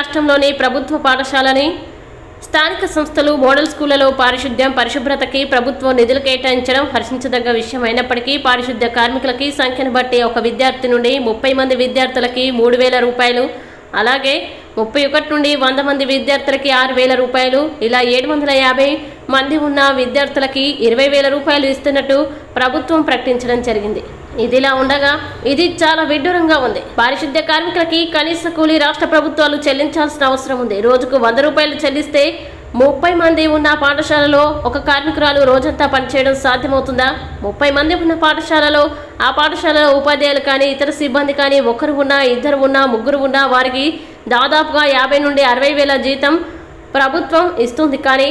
రాష్ట్రంలోని ప్రభుత్వ పాఠశాలని స్థానిక సంస్థలు మోడల్ స్కూళ్ళలో పారిశుద్ధ్యం పరిశుభ్రతకి ప్రభుత్వం నిధులు కేటాయించడం హర్షించదగ్గ విషయం అయినప్పటికీ పారిశుద్ధ్య కార్మికులకి సంఖ్యను బట్టి ఒక విద్యార్థి నుండి ముప్పై మంది విద్యార్థులకి మూడు వేల రూపాయలు అలాగే ముప్పై ఒకటి నుండి వంద మంది విద్యార్థులకి ఆరు వేల రూపాయలు ఇలా ఏడు వందల యాభై మంది ఉన్న విద్యార్థులకి ఇరవై వేల రూపాయలు ఇస్తున్నట్టు ప్రభుత్వం ప్రకటించడం జరిగింది. ఇదిలా ఉండగా ఇది చాలా విడ్డూరంగా ఉంది. పారిశుద్ధ్య కార్మికులకి కనీస కూలీ రాష్ట్ర ప్రభుత్వాలు చెల్లించాల్సిన అవసరం ఉంది. రోజుకు వంద రూపాయలు చెల్లిస్తే ముప్పై మంది ఉన్న పాఠశాలలో ఒక కార్మికురాలు రోజంతా పనిచేయడం సాధ్యమవుతుందా? ముప్పై మంది ఉన్న పాఠశాలలో ఆ పాఠశాలలో ఉపాధ్యాయులు కానీ ఇతర సిబ్బంది కానీ ఒకరు ఉన్నా ఇద్దరు ఉన్నా ముగ్గురు ఉన్నా వారికి దాదాపుగా యాభై నుండి అరవై వేల జీతం ప్రభుత్వం ఇస్తుంది. కానీ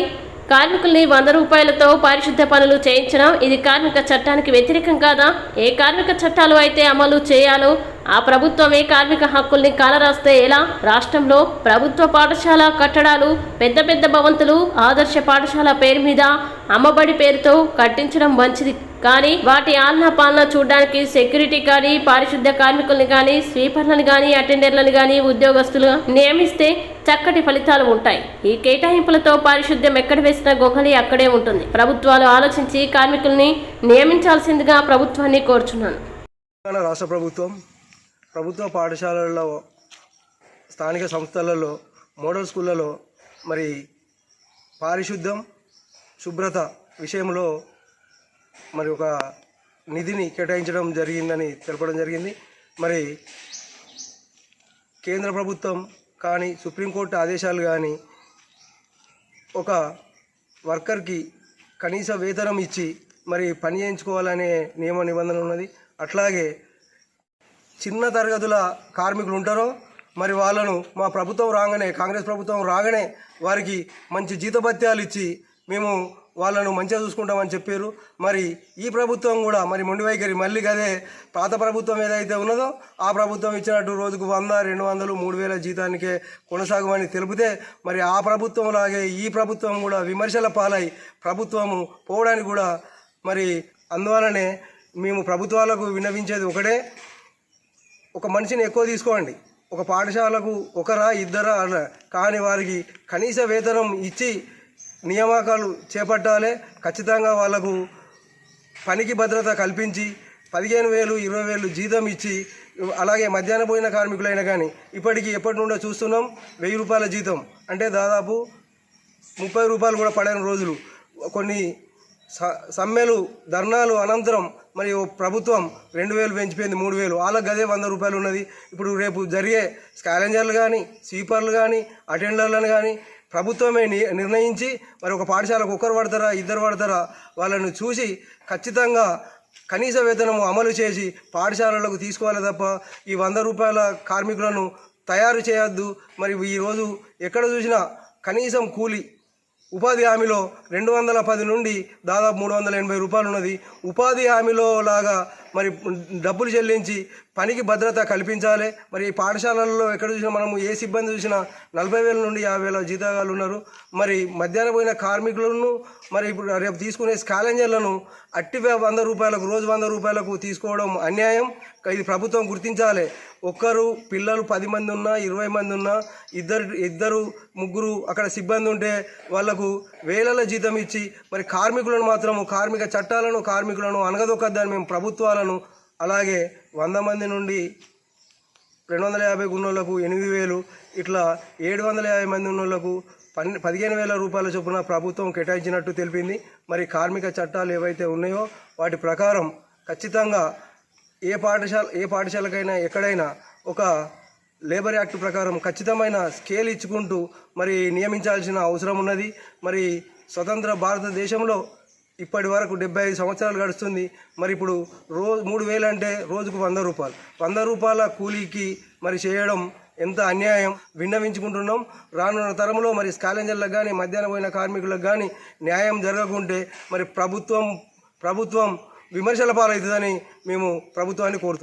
కార్మికుల్ని వంద రూపాయలతో పారిశుద్ధ్య పనులు చేయించడం ఇది కార్మిక చట్టానికి వ్యతిరేకం కాదా? ఏ కార్మిక చట్టాలు అయితే అమలు చేయాలో? ఆ ప్రభుత్వమే కార్మిక హక్కుల్ని కాలరాస్తే ఎలా? రాష్ట్రంలో ప్రభుత్వ పాఠశాల కట్టడాలు పెద్ద పెద్ద భవంతులు ఆదర్శ పాఠశాల పేరు మీద అమ్మబడి పేరుతో కట్టించడం మంచిది కానీ వాటి ఆలన పాలన చూడడానికి సెక్యూరిటీ కానీ పారిశుద్ధ్య కార్మికుల్ని కానీ స్వీపర్లను కానీ అటెండర్లను కానీ ఉద్యోగస్తులు నియమిస్తే చక్కటి ఫలితాలు ఉంటాయి. ఈ కేటాయింపులతో పారిశుద్ధ్యం ఎక్కడ వేసిన గొంగలి అక్కడే ఉంటుంది. ప్రభుత్వాలు ఆలోచించి కార్మికుల్ని నియమించాల్సిందిగా ప్రభుత్వాన్ని కోరుచున్నాను. తెలంగాణ రాష్ట్ర ప్రభుత్వం ప్రభుత్వ పాఠశాలల్లో స్థానిక సంస్థలలో మోడల్ స్కూళ్ళలో మరి పారిశుద్ధ్యం శుభ్రత విషయంలో మరి ఒక నిధిని కేటాయించడం జరిగిందని తెలపడం జరిగింది. మరి కేంద్ర ప్రభుత్వం కానీ సుప్రీంకోర్టు ఆదేశాలు కానీ ఒక వర్కర్కి కనీస వేతనం ఇచ్చి మరి పని చేయించుకోవాలనే నియమ నిబంధన ఉన్నది. అట్లాగే చిన్న తరగతుల కార్మికులు ఉంటారో మరి వాళ్ళను మా ప్రభుత్వం రాగానే కాంగ్రెస్ ప్రభుత్వం రాగానే వారికి మంచి జీతభత్యాలు ఇచ్చి మేము వాళ్ళను మంచిగా చూసుకుంటామని చెప్పారు. మరి ఈ ప్రభుత్వం కూడా మరి మొండి వైఖరి మళ్ళీ అదే పాత ప్రభుత్వం ఏదైతే ఉన్నదో ఆ ప్రభుత్వం ఇచ్చినట్టు రోజుకు వంద రెండు వందలు మూడు వేల జీతానికే కొనసాగమని తెలిపితే మరి ఆ ప్రభుత్వం లాగే ఈ ప్రభుత్వం కూడా విమర్శల పాలై ప్రభుత్వము పోవడానికి కూడా మరి అందువలనే మేము ప్రభుత్వాలకు విన్నవించేది ఒకటే. ఒక మనిషిని ఎక్కువ తీసుకోండి. ఒక పాఠశాలకు ఒకరా ఇద్దరా అలా కానీ వారికి కనీస వేతనం ఇచ్చి నియామకాలు చేపట్టాలి. ఖచ్చితంగా వాళ్ళకు పనికి భద్రత కల్పించి పదిహేను వేలు ఇరవై వేలు జీతం ఇచ్చి అలాగే మధ్యాహ్న భోజన కార్మికులైనా కానీ ఇప్పటికీ ఎప్పటి నుండో చూస్తున్నాం వెయ్యి రూపాయల జీతం. అంటే దాదాపు ముప్పై రూపాయలు కూడా పడని రోజులు. కొన్ని స- సమ్మెలు ధర్నాలు అనంతరం మరి ప్రభుత్వం రెండు వేలు పెంచిపోయింది మూడు వేలు. వాళ్ళకి గదే వంద రూపాయలు ఉన్నది. ఇప్పుడు రేపు జరిగే స్కాలెంజర్లు కానీ స్వీపర్లు కానీ అటెండర్లను కానీ ప్రభుత్వమే ని- నిర్ణయించి మరి ఒక పాఠశాలకు ఒకరు పడతారా ఇద్దరు పడతారా వాళ్ళను చూసి ఖచ్చితంగా కనీస వేతనము అమలు చేసి పాఠశాలలకు తీసుకోవాలి తప్ప ఈ వంద రూపాయల కార్మికులను తయారు చేయొద్దు. మరి ఈరోజు ఎక్కడ చూసినా కనీసం కూలి ఉపాధి హామీలో రెండు వందల పది నుండి దాదాపు మూడు వందల ఎనభై రూపాయలు ఉన్నది. ఉపాధి హామీలో లాగా మరి డబ్బులు చెల్లించి పనికి భద్రత కల్పించాలి. మరి ఈ పాఠశాలల్లో ఎక్కడ చూసినా మనము ఏ సిబ్బంది చూసినా నలభై వేల నుండి యాభై వేల జీతాలు ఉన్నారు. మరి మధ్యాహ్నం పోయిన కార్మికులను మరి ఇప్పుడు రేపు తీసుకునే స్కాలెంజర్లను అట్టి వంద రూపాయలకు రోజు వంద రూపాయలకు తీసుకోవడం అన్యాయం. ఇది ప్రభుత్వం గుర్తించాలి. ఒక్కరు పిల్లలు పది మంది ఉన్నా ఇరవై మంది ఉన్నా ఇద్దరు ఇద్దరు ముగ్గురు అక్కడ సిబ్బంది ఉంటే వాళ్ళకు వేలల జీతం ఇచ్చి మరి కార్మికులను మాత్రము కార్మిక చట్టాలను కార్మికులను అనగదొక్కద్దని మేము ప్రభుత్వాలను అలాగే వంద మంది నుండి రెండు వందల యాభై ఉన్నోళ్ళకు ఎనిమిది వేలు ఇట్లా ఏడు వందల యాభై మంది ఉన్నోళ్ళకు పన్ పదిహేను వేల రూపాయల చొప్పున ప్రభుత్వం కేటాయించినట్టు తెలిపింది. మరి కార్మిక చట్టాలు ఏవైతే ఉన్నాయో వాటి ప్రకారం ఖచ్చితంగా ఏ పాఠశాల ఏ పాఠశాలకైనా ఎక్కడైనా ఒక లేబర్ యాక్ట్ ప్రకారం ఖచ్చితమైన స్కేల్ ఇచ్చుకుంటూ మరి నియమించాల్సిన అవసరం ఉన్నది. మరి స్వతంత్ర భారతదేశంలో ఇప్పటి వరకు డెబ్బై ఐదు సంవత్సరాలు గడుస్తుంది. మరి ఇప్పుడు రోజు మూడు వేలు అంటే రోజుకు వంద రూపాయలు. వంద రూపాయల కూలీకి మరి చేయడం ఎంత అన్యాయం? విన్నవించుకుంటున్నాం. రానున్న తరంలో మరి స్కాలెంజర్లకు కానీ మధ్యాహ్నం పోయిన కార్మికులకు కానీ న్యాయం జరగకుంటే మరి ప్రభుత్వం ప్రభుత్వం విమర్శల పాలవుతుందని మేము ప్రభుత్వాన్ని కోరుతున్నాం.